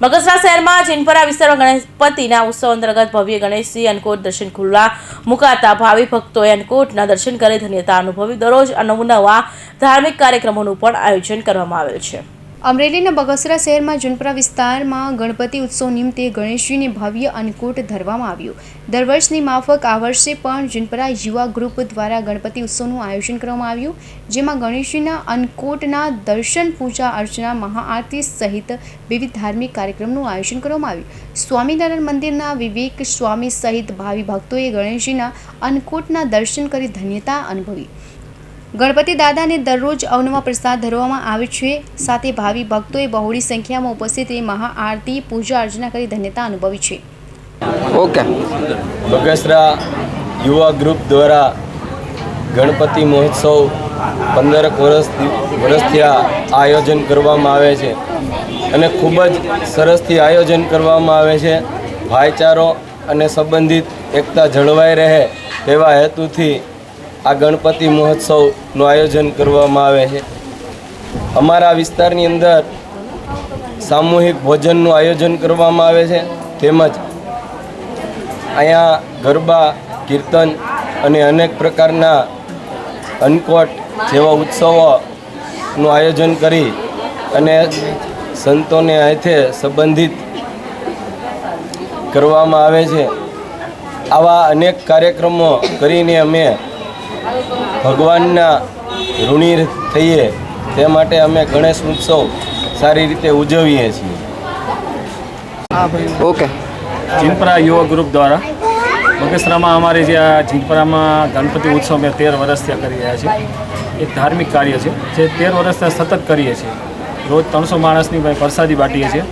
બગસરા શહેરમાં જીનપરા વિસ્તારમાં ગણપતિના ઉત્સવ અંતર્ગત ભવ્ય ગણેશજી અન્નકોટ દર્શન ખુલ્લા મુકાતા ભાવિ ભક્તોએ અન્નકોટના દર્શન કરી ધન્યતા અનુભવી દરરોજ નવા ધાર્મિક કાર્યક્રમોનું પણ આયોજન કરવામાં આવેલ છે. અમરેલીના બગસરા શહેરમાં જુનપરા વિસ્તારમાં ગણપતિ ઉત્સવ નિમિત્તે ગણેશજીને ભવ્ય અન્નકૂટ ધરવામાં આવ્યું. દર વર્ષની માફક આ વર્ષે પણ જુનપરા યુવા ગ્રુપ દ્વારા ગણપતિ ઉત્સવનું આયોજન કરવામાં આવ્યું, જેમાં ગણેશજીના અન્નકૂટના દર્શન, પૂજા અર્ચના, મહાઆરતી સહિત વિવિધ ધાર્મિક કાર્યક્રમનું આયોજન કરવામાં આવ્યું. સ્વામિનારાયણ મંદિરના વિવેક સ્વામી સહિત ભાવિ ભક્તોએ ગણેશજીના અન્નકૂટના દર્શન કરી ધન્યતા અનુભવી. ગણપતિ દાદાને દરરોજ અવનવા પ્રસાદ ધરવામાં આવે છે. સાથે ભાવિ ભક્તોએ બહોળી સંખ્યામાં ઉપસ્થિત રહી મહાઆરતી પૂજા અર્ચના કરી ધન્યતા અનુભવી છે. ઓકે. બગસરા યુવા ગ્રુપ દ્વારા ગણપતિ મહોત્સવ પંદરક વર્ષ વર્ષથી આ આયોજન કરવામાં આવે છે. અને ખૂબ જ સરસથી આયોજન કરવામાં આવે છે. ભાઈચારો અને સંબંધિત એકતા જળવાઈ રહે તેવા હેતુથી આ ગણપતિ મહોત્સવનું આયોજન કરવામાં આવે છે. અમારા વિસ્તારની અંદર સામૂહિક ભોજનનું આયોજન કરવામાં આવે છે. તેમજ અહીંયા ગરબા, કીર્તન અને અનેક પ્રકારના અન્નકોટ જેવા ઉત્સવોનું આયોજન કરી અને સંતોને હાથે સંબંધિત કરવામાં આવે છે. આવા અનેક કાર્યક્રમો કરીને અમે ભગવાનના ઋણી થઈએ તે માટે અમે ગણેશ ઉત્સવ સારી રીતે ઉજવીએ છીએ. ઓકે. જીનપરા યુવા ગ્રુપ દ્વારા બગસરામાં અમારે જે આ જીનપરામાં ગણપતિ ઉત્સવ અમે તેર વર્ષથી કરી રહ્યા છીએ. એક ધાર્મિક કાર્ય છે જે તેર વર્ષથી સતત કરીએ છીએ. રોજ ત્રણસો માણસની ભાઈ પ્રસાદી બાટીએ છીએ.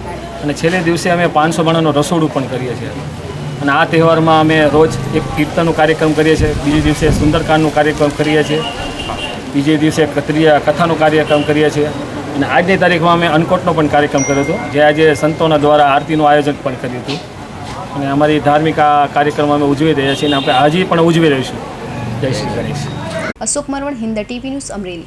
અને છેલ્લે દિવસે અમે પાંચસો માણસનું રસોડું પણ કરીએ છીએ. અને આ તહેવારમાં અમે રોજ એક કીર્તનનો કાર્યક્રમ કરીએ છીએ. બીજે દિવસે સુંદરકાંડનો કાર્યક્રમ કરીએ છીએ. બીજે દિવસે કત્રિયા કથાનો કાર્યક્રમ કરીએ છીએ. અને આજની તારીખમાં અમે અન્નકોટનો પણ કાર્યક્રમ કર્યો હતો, જે આજે સંતોના દ્વારા આરતીનું આયોજન પણ કર્યું હતું. અને અમારી ધાર્મિક આ કાર્યક્રમ અમે ઉજવી રહ્યા છીએ અને આપણે હજી પણ ઉજવી રહીશું. જય Shri Ganesh. Ashok Marvan, Hind TV news Amreli.